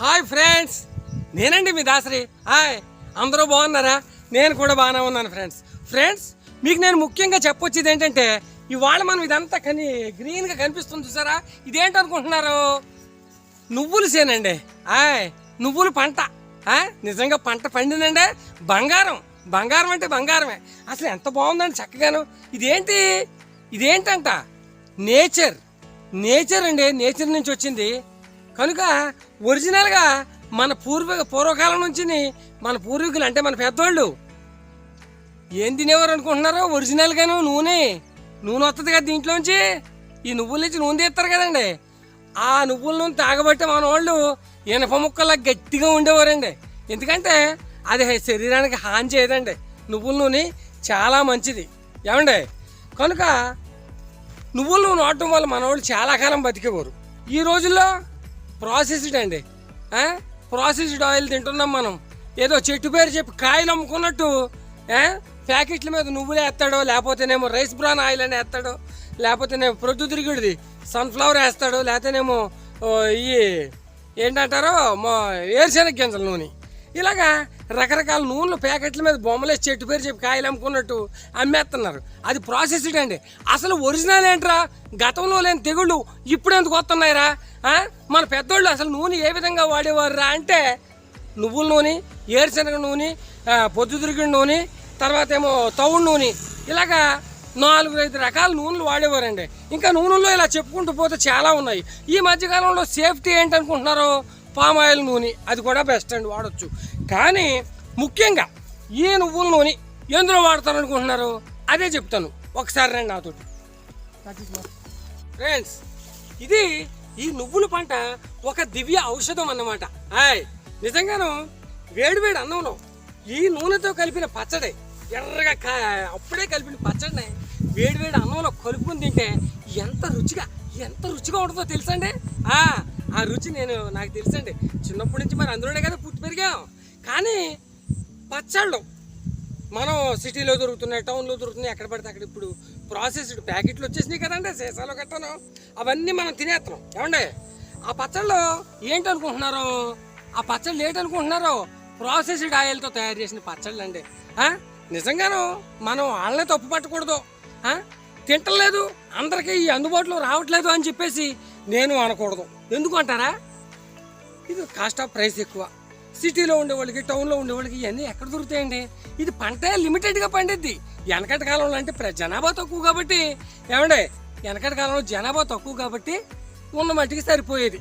Hi friends నేనండి మీ Dasari. Hi అందరూ బాగున్నారా? నేను కూడా బాగానే ఉన్నాను ఫ్రెండ్స్ ఫ్రెండ్స్ మీకు నేను ముఖ్యంగా చెప్పొచ్చేది ఏంటంటే ఇవాళ మనం ఇదంతా కని గ్రీన్గా కనిపిస్తుంది చూసారా? ఇదేంటి అనుకుంటున్నారు? నువ్వులు సేనండి. హాయ్ నువ్వులు పంట. నిజంగా పంట పండిందండి. బంగారం. బంగారం అంటే బంగారమే. అసలు ఎంత బాగుందండి చక్కగాను. ఇదేంటి? ఇదేంటంట? నేచర్ నేచర్ అండి. నేచర్ నుంచి వచ్చింది. కనుక ఒరిజినల్గా మన పూర్వ పూర్వకాలం నుంచి మన పూర్వీకులు అంటే మన పెద్దోళ్ళు ఏం తినేవారు అనుకుంటున్నారో ఒరిజినల్గాను నూనె. నూనె వస్తుంది కదా దీంట్లోంచి. ఈ నువ్వుల నుంచి నూనె తీస్తారు కదండి. ఆ నువ్వుల నూనె తాగబట్టి మన వాళ్ళు ఇనప ముక్కలా గట్టిగా ఉండేవారండి. ఎందుకంటే అది శరీరానికి హాని చేయదండి. నువ్వుల నూనె చాలా మంచిది. ఏమండి? కనుక నువ్వుల నూనె వాడటం వల్ల మన వాళ్ళు చాలా కాలం బతికేవారు. ఈ రోజుల్లో ప్రాసెస్డ్ అండి. ప్రాసెస్డ్ ఆయిల్ తింటున్నాం మనం. ఏదో చెట్టు పేరు చెప్పి కాయలు అమ్ముకున్నట్టు ప్యాకెట్ల మీద నువ్వులు వేస్తాడో లేకపోతేనేమో రైస్ బ్రాన్ ఆయిల్ అని వేస్తాడో లేకపోతేనేమో ప్రొద్దు తిరిగిడిది సన్ఫ్లవర్ వేస్తాడు లేకపోతేనేమో ఈ ఏంటంటారో మా వేరుశెనగ గింజల నూనె. ఇలాగా రకరకాల నూనెలు ప్యాకెట్ల మీద బొమ్మలేసి చెట్టు పేరు చెప్పి కాయలు అమ్ముకున్నట్టు అమ్మేస్తున్నారు. అది ప్రాసెస్డ్ అండి. అసలు ఒరిజినల్ ఏంట్రా? గతంలో లేని తెగుళ్ళు ఇప్పుడు ఎందుకు వస్తున్నాయిరా? మన పెద్దోళ్ళు అసలు నూనె ఏ విధంగా వాడేవారురా అంటే నువ్వుల నూనె ఏరుశనగ నూనె ఆ, నూనె తర్వాత ఏమో తవుడు నూనె ఇలాగా నాలుగు ఐదు రకాల నూనెలు వాడేవారండి. ఇంకా నూనెల్లో ఇలా చెప్పుకుంటూ పోతే చాలా ఉన్నాయి. ఈ మధ్యకాలంలో సేఫ్టీ ఏంటనుకుంటున్నారో? పామ్ ఆయిల్ నూనె అది కూడా బెస్ట్ అండి వాడచ్చు. కానీ ముఖ్యంగా ఈ నువ్వుల నూనె ఎందులో వాడతారు అనుకుంటున్నారు అదే చెప్తాను. ఒకసారి రండి నాతోటి. ఫ్రెండ్స్ ఇది ఈ నువ్వుల పంట ఒక దివ్య ఔషధం అన్నమాట. హాయ్ నిజంగాను వేడివేడి అన్నంలో ఈ నూనెతో కలిపిన పచ్చడి ఎర్రగా కా అప్పుడే కలిపిన పచ్చడిని వేడివేడి అన్నంలో కలుపుకుని తింటే ఎంత రుచిగా ఎంత రుచిగా ఉంటుందో తెలుసండి ఆ ఆ రుచి నేను నాకు తెలుసండి. చిన్నప్పటి నుంచి మరి అందులోనే కదా పుట్టి పెరిగాం. కానీ పచ్చళ్ళు. మనం సిటీలో దొరుకుతున్నాయి టౌన్లో దొరుకుతున్నాయి ఎక్కడ పడితే అక్కడ ఇప్పుడు ప్రాసెస్డ్ ప్యాకెట్లు వచ్చేసినాయి కదండి సీసాలో కట్టను. అవన్నీ మనం తినేస్తున్నాం ఏమండి? ఆ పచ్చళ్ళు ఏంటనుకుంటున్నారు? ఆ పచ్చళ్ళు ఏంటనుకుంటున్నారు? ప్రాసెస్డ్ ఆయిల్తో తయారు చేసిన పచ్చళ్ళు అండి నిజంగాను మనం వాళ్ళనే తప్పు పట్టకూడదు. తింటలేదు అందరికీ ఈ అందుబాటులో రావట్లేదు అని చెప్పేసి నేను అనకూడదు. ఎందుకు అంటారా? ఇది కాస్ట్ ఆఫ్ ప్రైస్ ఎక్కువ. సిటీలో ఉండేవాళ్ళకి టౌన్లో ఉండేవాళ్ళకి ఇవన్నీ ఎక్కడ దొరుకుతాయండి? ఇది పంటే లిమిటెడ్గా పండిద్ది. వెనకటి కాలంలో అంటే ప్ర- జనాభా తక్కువ కాబట్టి ఏమండే? వెనకటి కాలంలో జనాభా తక్కువ కాబట్టి ఉన్న మట్టికి సరిపోయేది.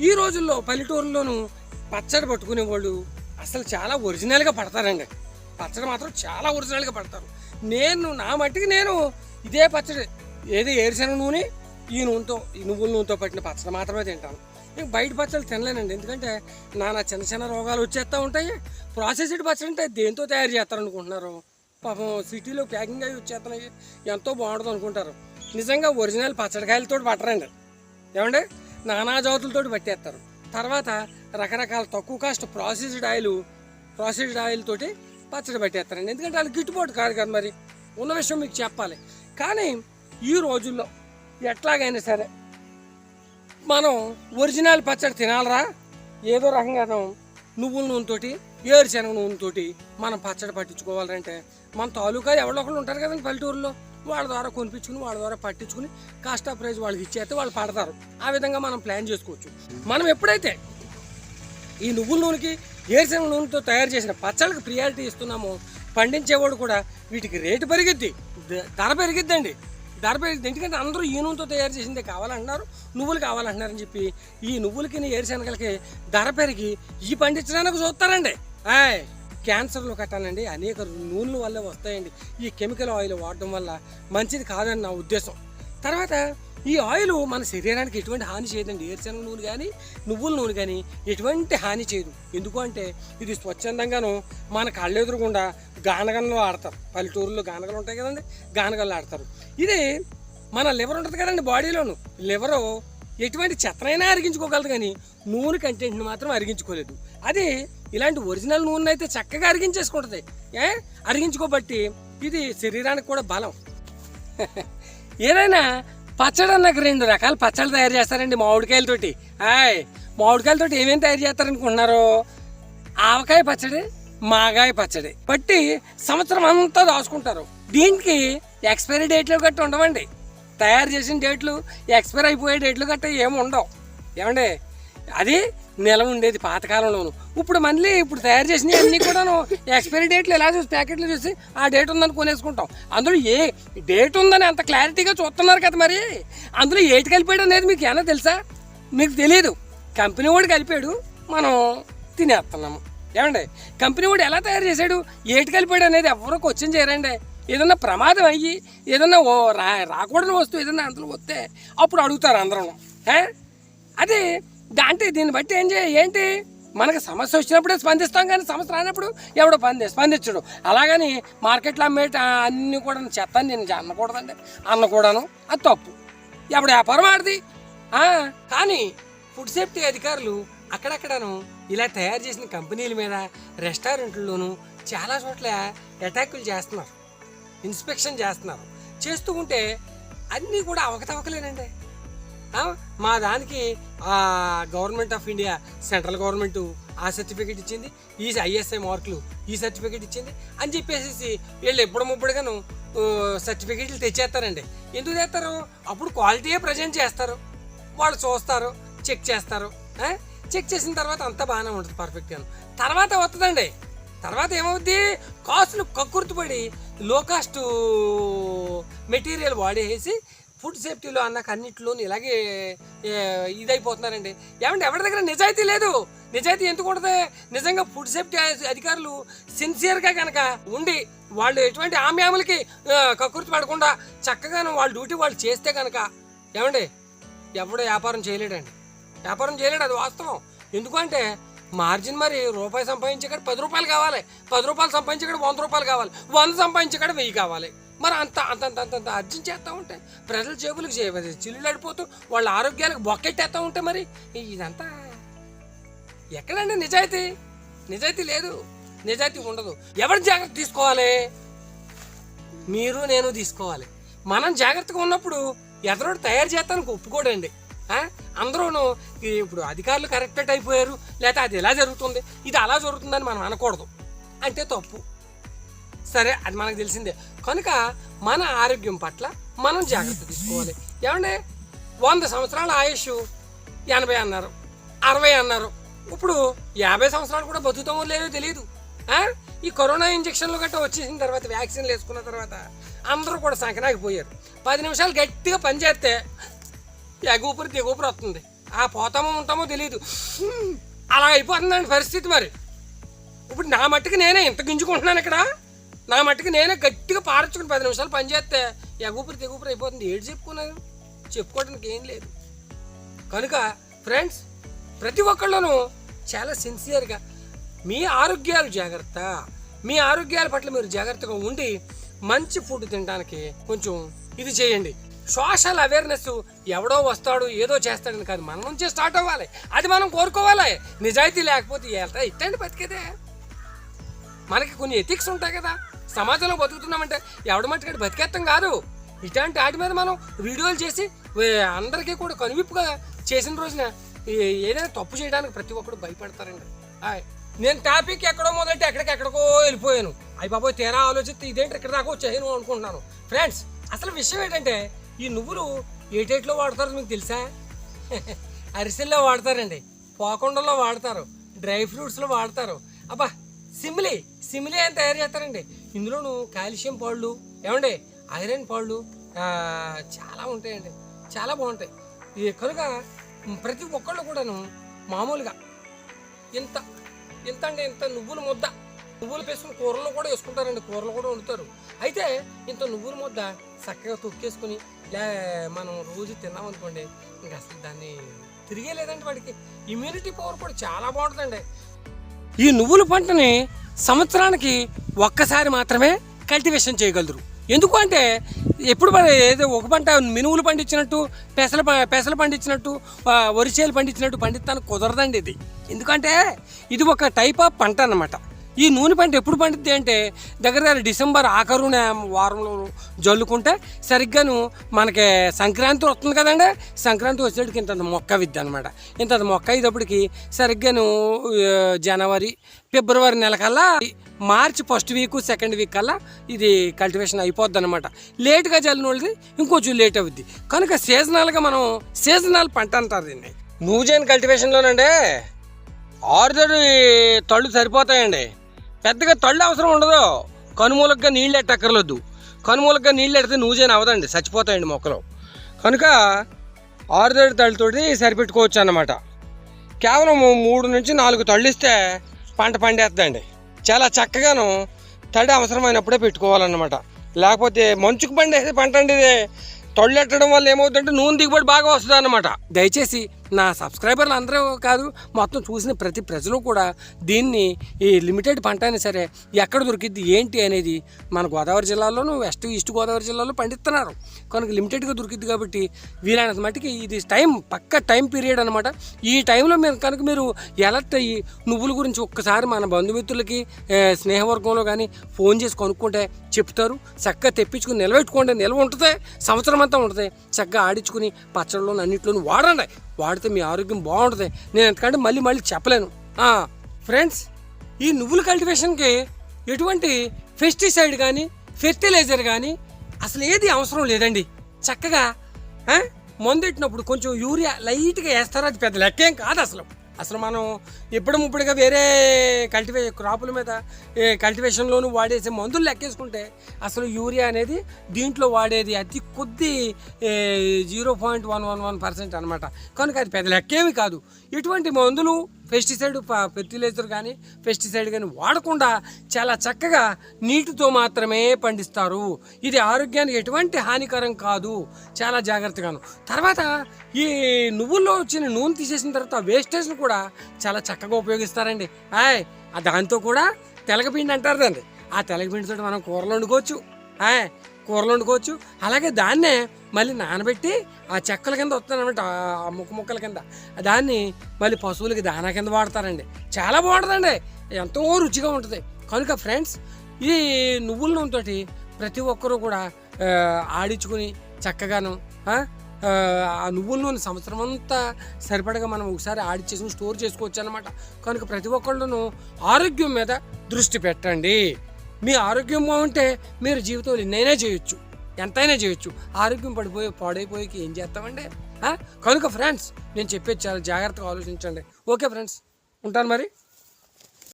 ఈ రోజుల్లో పల్లెటూరులోనూ పచ్చడి పట్టుకునే వాళ్ళు అసలు చాలా ఒరిజినల్గా పడతారండి. పచ్చడి మాత్రం చాలా ఒరిజినల్గా పడతారు. నేను నా మట్టికి నేను ఇదే పచ్చడి ఏది ఏరుశనగ నూనె ఈ నూనెతో ఈ నువ్వుల నూనెతో పట్టిన పచ్చడి మాత్రమే తింటాను. బయట పచ్చళ్ళు తినలేనండి. ఎందుకంటే నానా చిన్న చిన్న రోగాలు వచ్చేస్తూ ఉంటాయి. ప్రాసెస్డ్ పచ్చడి అంటే దేంతో తయారు చేస్తారు అనుకుంటున్నారు పాపం సిటీలో ప్యాకింగ్ అవి వచ్చేస్తున్నాయి. ఎంతో బాగుంటుంది అనుకుంటారు. నిజంగా ఒరిజినల్ పచ్చడికాయలతో పట్టరండి. ఏమండి? నానా జాతులతో పట్టేస్తారు. తర్వాత రకరకాల తక్కువ cost processed oil processed oil తోటి పచ్చడి పట్టేస్తారండి. ఎందుకంటే వాళ్ళు గిట్టుబాటు కాదు కదా మరి. ఉన్న విషయం మీకు చెప్పాలి. కానీ ఈ రోజుల్లో ఎట్లాగైనా సరే మనం ఒరిజినల్ పచ్చడి తినాలరా? ఏదో రకంగా నువ్వుల నూనెతోటి ఏరుశనగ నూనెతోటి మనం పచ్చడి పట్టించుకోవాలంటే మన తాలూకా ఎవరో ఒకళ్ళు ఉంటారు కదండి పల్లెటూరులో. వాళ్ళ ద్వారా కొనిపించుకుని వాళ్ళ ద్వారా పట్టించుకుని కాస్ట్ ఆఫ్ ప్రైజ్ వాళ్ళకి ఇచ్చేస్తే వాళ్ళు పడతారు. ఆ విధంగా మనం ప్లాన్ చేసుకోవచ్చు. మనం ఎప్పుడైతే ఈ నువ్వుల నూనెకి ఏరుశనగ నూనెతో తయారు చేసిన పచ్చళ్ళకి ప్రియారిటీ ఇస్తున్నామో పండించేవాడు కూడా వీటికి రేటు పెరిగిద్ది ధర పెరిగిద్దండి. ధర ఎందుకంటే అందరూ ఈ నూనెతో తయారు చేసిందే కావాలంటున్నారు. నువ్వులు కావాలంటున్నారని చెప్పి ఈ నువ్వులకి ఏరుశనగలకి ధర పెరిగి ఈ పండించడానికి చూస్తారండి. ఆయ్ క్యాన్సర్లు కట్టాలండి. అనేక నూనెల వల్లే వస్తాయండి. ఈ కెమికల్ ఆయిల్ వాడడం వల్ల మంచిది కాదని నా ఉద్దేశం. తర్వాత ఈ ఆయిల్ మన శరీరానికి ఎటువంటి హాని చేయదండి. ఏరుశనగ నూనె కానీ నువ్వుల నూనె కానీ ఎటువంటి హాని చేయదు. ఎందుకు అంటే ఇది స్వచ్ఛందంగాను మన కళ్ళెదురుగుండా గానగంలో ఆడతారు. పల్లెటూరులో గానగలు ఉంటాయి కదండి గానగలు ఆడతారు. ఇది మన లివర్ ఉంటుంది కదండి బాడీలోను. లివరు ఎటువంటి చెత్తనైనా అరిగించుకోగలదు కానీ నూనె కంటెంట్ని మాత్రం అరిగించుకోలేదు. అది ఇలాంటి ఒరిజినల్ నూనె అయితే చక్కగా అరిగించేసుకుంటుంది. ఏ? అరిగించుకోబట్టి ఇది శరీరానికి కూడా బలం. ఏదైనా పచ్చడి అన్నకు రెండు రకాల పచ్చళ్ళు తయారు చేస్తారండి మామిడికాయలతోటి. ఆయ్ మామిడికాయలతోటి ఏమేమి తయారు చేస్తారనుకుంటున్నారు? ఆవకాయ పచ్చడి మాగాయ పచ్చడి. బట్టి సంవత్సరం అంతా దాచుకుంటారు. దీనికి ఎక్స్పైరీ డేట్లు గట్ట ఉండవండి. తయారు చేసిన డేట్లు ఎక్స్పైర్ అయిపోయే డేట్లు గట్ట ఏమి ఉండవు. ఏమండి? అది నిల ఉండేది పాతకాలంలోను. ఇప్పుడు మళ్ళీ ఇప్పుడు తయారు చేసినవి అన్నీ కూడాను ఎక్స్పైరీ డేట్లు ఎలా చూసి ప్యాకెట్లు చూసి ఆ డేట్ ఉందని కొనేసుకుంటాం. అందులో ఏ డేట్ ఉందని అంత క్లారిటీగా చూస్తున్నారు కదా మరి. అందులో ఏటి కలిపాడు అనేది మీకు ఏమైనా తెలుసా? మీకు తెలియదు కంపెనీ వాడు కలిపాడు మనం తినేస్తున్నాము. ఏమండి? కంపెనీ వాడు ఎలా తయారు చేశాడు? ఏటి కలిపాడు అనేది ఎవరో క్వశ్చన్ చేయరండి. ఏదన్నా ప్రమాదం అయ్యి ఏదన్నా ఓ రా రాకూడని వస్తువు ఏదన్నా అందులో వస్తే అప్పుడు అడుగుతారు అందరం అదే దాంట్లో దీన్ని బట్టి ఏం చేయ ఏంటి? మనకు సమస్య వచ్చినప్పుడే స్పందిస్తాం కానీ సమస్య రానప్పుడు ఎవడో పంది స్పందించడు. అలాగని మార్కెట్లో అమ్మేట అన్నీ కూడా చెత్త నేను అన్నకూడదండి అన్నకూడను అది తప్పు. ఎవడు వ్యాపారం ఆడది? కానీ ఫుడ్ సేఫ్టీ అధికారులు అక్కడక్కడను ఇలా తయారు చేసిన కంపెనీల మీద రెస్టారెంట్లలోనూ చాలా చోట్ల అటాకులు చేస్తున్నారు. ఇన్స్పెక్షన్ చేస్తున్నారు. చేస్తూ ఉంటే అన్నీ కూడా అవకతవకలేనండి. మా దానికి government of India central government ఆ సర్టిఫికేట్ ఇచ్చింది ఈ ఐఎస్ఐ మార్కులు ఈ సర్టిఫికేట్ ఇచ్చింది అని చెప్పేసి వీళ్ళు ఎప్పుడు ముప్పుడుగాను సర్టిఫికేట్లు తెచ్చేస్తారండి. ఎందుకు చేస్తారు అప్పుడు క్వాలిటీయే ప్రజెంట్ చేస్తారు. వాళ్ళు చూస్తారు చెక్ చేస్తారు. చెక్ చేసిన తర్వాత అంతా బాగానే ఉంటుంది పర్ఫెక్ట్గా తర్వాత వస్తుందండి తర్వాత ఏమవుద్ది? కాస్ట్లు కక్కుర్తిపడి లో కాస్ట్ మెటీరియల్ వాడేసి ఫుడ్ సేఫ్టీలో అన్నాక అన్నింటిలోని ఇలాగే ఇదైపోతున్నారండి. ఏమంటే ఎవరి దగ్గర నిజాయితీ లేదు? నిజాయితీ ఎందుకు ఉంటుంది? నిజంగా ఫుడ్ సేఫ్టీ అధికారులు సిన్సియర్గా కనుక ఉండి వాళ్ళు ఎటువంటి ఆమ్యాములకి కకృతి పడకుండా చక్కగా వాళ్ళ డ్యూటీ వాళ్ళు చేస్తే కనుక ఏమండి ఎవడో వ్యాపారం చేయలేడండి. వ్యాపారం చేయలేడు అది వాస్తవం. ఎందుకంటే మార్జిన్ మరి రూపాయి సంపాదించేకాడ పది రూపాయలు కావాలి. పది రూపాయలు సంపాదించేకాడ వంద రూపాయలు కావాలి. వంద సంపాదించేకాడ వెయ్యి కావాలి. మరి అంత అంత అంత అంత చేస్తూ ఉంటే ప్రజల జేబులకు చే- చిల్లులు నడిపోతూ వాళ్ళ ఆరోగ్యాలకు బొక్కెట్టేస్తూ ఉంటే మరి ఇదంతా ఎక్కడండి నిజాయితీ? నిజాయితీ లేదు. నిజాయితీ ఉండదు. ఎవరు జాగ్రత్త తీసుకోవాలి? మీరు నేను తీసుకోవాలి. మనం జాగ్రత్తగా ఉన్నప్పుడు ఎదరోడు తయారు చేస్తానికి ఒప్పుకోడండి. అందరూను ఇప్పుడు అధికారులు కరెక్టెడ్ అయిపోయారు లేకపోతే అది ఎలా జరుగుతుంది? ఇది అలా జరుగుతుందని మనం అనకూడదు. అంటే తప్పు. సరే అది మనకు తెలిసిందే. కనుక మన ఆరోగ్యం పట్ల మనం జాగ్రత్త తీసుకోవాలి. ఏమంటే వంద సంవత్సరాల ఆయుష్ ఎనభై అన్నారు అరవై అన్నారు. ఇప్పుడు యాభై సంవత్సరాలు కూడా బతుకుతామో లేదో తెలియదు. ఈ కరోనా ఇంజక్షన్లు గట్టా వచ్చేసిన తర్వాత వ్యాక్సిన్లు వేసుకున్న తర్వాత అందరూ కూడా సంకనాగిపోయారు. పది నిమిషాలు గట్టిగా పనిచేస్తే ఎగూపిరి దిగూపిరి వస్తుంది. ఆ పోతామో ఉంటామో తెలియదు అలా అయిపోతుందండి పరిస్థితి మరి. ఇప్పుడు నా మట్టుకు నేనే ఇంత గింజుకుంటున్నాను ఇక్కడ. నా మట్టుకు నేనే గట్టిగా పారించుకుని పది నిమిషాలు పనిచేస్తే చేస్తే ఎగూపిరి అయిపోతుంది. ఏడు చెప్పుకున్నాను చెప్పుకోవడానికి ఏం లేదు. కనుక ఫ్రెండ్స్ ప్రతి ఒక్కళ్ళను చాలా సిన్సియర్గా మీ ఆరోగ్యాలు జాగ్రత్త. మీ ఆరోగ్యాల పట్ల మీరు జాగ్రత్తగా ఉండి మంచి ఫుడ్ తినడానికి కొంచెం ఇది చేయండి. సోషల్ అవేర్నెస్ ఎవడో వస్తాడు ఏదో చేస్తాడని కాదు మన నుంచే స్టార్ట్ అవ్వాలి. అది మనం కోరుకోవాలి. నిజాయితీ లేకపోతే ఎట్లా ఇట్టండి బతికేదే. మనకి కొన్ని ఎథిక్స్ ఉంటాయి కదా. సమాజంలో బతుకుతున్నామంటే ఎవడి మట్టుకటి బతికేస్తాం కాదు. ఇట్లాంటి వాటి మీద మనం వీడియోలు చేసి అందరికీ కూడా కనువిప్పుగా చేసిన రోజున ఏదైనా తప్పు చేయడానికి ప్రతి ఒక్కరు భయపడతారండి. నేను టాపిక్ ఎక్కడో మొదలెట్టి ఎక్కడికెక్కడికో వెళ్ళిపోయాను. అయ్యి బాబోయ్ తేరా ఆలోచిస్తే ఇదేంటి ఇక్కడ దాకా వచ్చాను అనుకుంటున్నాను. ఫ్రెండ్స్ అసలు విషయం ఏంటంటే ఈ నువ్వులు ఏటేట్లో వాడతారు మీకు తెలుసా? అరిసెల్లో వాడతారండి. పోకొండల్లో వాడతారు. డ్రై ఫ్రూట్స్లో వాడతారు. అబ్బా సిమ్లీ సిమ్లీ అని తయారు చేస్తారండి? ఇందులోను కాల్షియం పాళ్ళు ఏమండి? ఐరన్ పాళ్ళు చాలా ఉంటాయండి. చాలా బాగుంటాయి. ఇది కనుక ప్రతి ఒక్కళ్ళు కూడాను మామూలుగా ఇంత ఇంత అండి ఇంత నువ్వుల ముద్ద నువ్వులు వేసుకుని కూరలు కూడా వేసుకుంటారండి. కూరలు కూడా వండుతారు. అయితే ఇంత నువ్వుల ముద్ద చక్కగా తొక్కేసుకుని లే మనం రోజు తిన్నామనుకోండి ఇంకా అసలు దాన్ని తిరిగే లేదండి వాడికి. ఇమ్యూనిటీ పవర్ కూడా చాలా బాగుంటుందండి. ఈ నువ్వుల పంటని సంవత్సరానికి ఒక్కసారి మాత్రమే కల్టివేషన్ చేయగలరు. ఎందుకు అంటే ఎప్పుడు ఏదో ఒక పంట మినువులు పండించినట్టు పెసలు పెసలు పండించినట్టు వరిచేలు పండించినట్టు పండిస్తాను కుదరదండి ఇది. ఎందుకంటే ఇది ఒక టైప్ ఆఫ్ పంట అన్నమాట. ఈ నూనె పంట ఎప్పుడు పండుద్ది అంటే దగ్గర దగ్గర డిసెంబర్ ఆఖరున వారంలో జల్లుకుంటే సరిగ్గాను మనకి సంక్రాంతి వస్తుంది కదండి. సంక్రాంతి వచ్చేటికి ఇంత మొక్క విద్ది అనమాట ఇంత మొక్క అయ్యేటప్పటికి సరిగ్గాను జనవరి ఫిబ్రవరి నెల కల్లా మార్చి ఫస్ట్ వీక్ సెకండ్ వీక్ కల్లా ఇది కల్టివేషన్ అయిపోద్ది అనమాట లేట్గా జల్లిన వాళ్ళది ఇంకొంచెం లేట్ అవుద్ది. కనుక సీజనల్గా మనం సీజనల్ పంట అంటారు దీన్ని. నూజైన్ కల్టివేషన్లోనండి ఆరుదడి తళ్ళు సరిపోతాయండి. పెద్దగా తళ్ళు అవసరం ఉండదు. కనుమూలకగా నీళ్ళు ఎట్టక్కర్లేదు కనుమూలకగా నీళ్ళు ఎడితే నూజైన్ అవదండి చచ్చిపోతాయండి మొక్కలు. కనుక ఆరుదడి తళ్ళతోటి సరిపెట్టుకోవచ్చు అన్నమాట కేవలం మూడు నుంచి నాలుగు తళ్ళు ఇస్తే పంట పండేస్తుందండి. చాలా చక్కగాను తడి అవసరమైనప్పుడే పెట్టుకోవాలన్నమాట. లేకపోతే మంచుకు పండేసే పంట అండి ఇది. తొళ్ళెట్టడం వల్ల ఏమవుతుందంటే నూనె దిగుబడి బాగా వస్తుంది అన్నమాట దయచేసి నా సబ్స్క్రైబర్లు అందరూ కాదు మొత్తం చూసిన ప్రతి ప్రజలు కూడా దీన్ని ఈ లిమిటెడ్ పంట అయినా సరే ఎక్కడ దొరికిద్ది ఏంటి అనేది మన గోదావరి జిల్లాలోను వెస్ట్ ఈస్ట్ గోదావరి జిల్లాలో పండిస్తున్నారు. కనుక లిమిటెడ్గా దొరికిద్ది కాబట్టి వీలైనంత మటుకి ఇది టైం పక్క టైం పీరియడ్ అనమాట ఈ టైంలో మీరు కనుక మీరు ఎలర్ట్ అయ్యి నువ్వుల గురించి ఒక్కసారి మన బంధుమిత్రులకి స్నేహవర్గంలో కానీ ఫోన్ చేసి కొనుక్కుంటే చెప్తారు. చక్కగా తెప్పించుకుని నిలబెట్టుకోండి. నిల్వ ఉంటుంది సంవత్సరం అంతా ఉంటుంది. చక్కగా ఆడించుకుని పచ్చళ్ళలోని అన్నింటిలోనూ వాడండి. వాడితే మీ ఆరోగ్యం బాగుంటుంది. నేను ఎందుకంటే మళ్ళీ మళ్ళీ చెప్పలేను. ఫ్రెండ్స్ ఈ నువ్వుల కల్టివేషన్కి ఎటువంటి పెస్టిసైడ్ కానీ ఫెర్టిలైజర్ కానీ అసలు ఏది అవసరం లేదండి. చక్కగా మందెట్టినప్పుడు కొంచెం యూరియా లైట్గా వేస్తారో. అది పెద్ద లెక్కేం కాదు అసలు. అసలు మనం ఇప్పుడు ముప్పుడుగా వేరే కల్టివే క్రాపుల మీద కల్టివేషన్లోనూ వాడేసే మందులు లెక్కేసుకుంటే అసలు యూరియా అనేది దీంట్లో వాడేది అతి కొద్ది zero point one one one percent అనమాట కనుక అది పెద్ద లెక్కేమి కాదు. ఇటువంటి మందులు పెస్టిసైడ్ ఫెర్టిలైజర్ కానీ పెస్టిసైడ్ కానీ వాడకుండా చాలా చక్కగా నీటితో మాత్రమే పండిస్తారు. ఇది ఆరోగ్యానికి ఎటువంటి హానికరం కాదు. చాలా జాగ్రత్తగాను. తర్వాత ఈ నువ్వుల్లో వచ్చిన నూనె తీసేసిన తర్వాత వేస్టేజ్ను కూడా చాలా చక్కగా ఉపయోగిస్తారండి. ఆయ్ దాంతో కూడా తెలగపిండి అంటారు దాన్ని. ఆ తెలగపిండితో మనం కూరలు వండుకోవచ్చు. ఆయ్ కూరలు వండుకోవచ్చు. అలాగే దాన్నే మళ్ళీ నానబెట్టి ఆ చెక్కల కింద వస్తుందన్నమాట ఆ ముక్క ముక్కల కింద. దాన్ని మళ్ళీ పశువులకి దానా కింద వాడతారండి. చాలా బాగుంటుందండి. ఎంతో రుచిగా ఉంటుంది. కనుక ఫ్రెండ్స్ ఈ నువ్వుల నూనెతోటి ప్రతి ఒక్కరూ కూడా ఆడించుకుని చక్కగాను ఆ, ఆ నువ్వుల నూనె సంవత్సరం అంతా సరిపడగా మనం ఒకసారి ఆడిచ్చేసుకుని స్టోర్ చేసుకోవచ్చు అనమాట. కనుక ప్రతి ఒక్కళ్ళను ఆరోగ్యం మీద దృష్టి పెట్టండి. మీ ఆరోగ్యం బాగుంటే మీరు జీవితంలో ఎన్నైనా చేయొచ్చు. ఎంతైనా చేయొచ్చు. ఆరోగ్యం పడిపోయి పాడైపోయి ఏం చేస్తామండి? కనుక ఫ్రెండ్స్ నేను చెప్పేది చాలా జాగ్రత్తగా ఆలోచించండి. ఓకే ఫ్రెండ్స్ ఉంటాను మరి.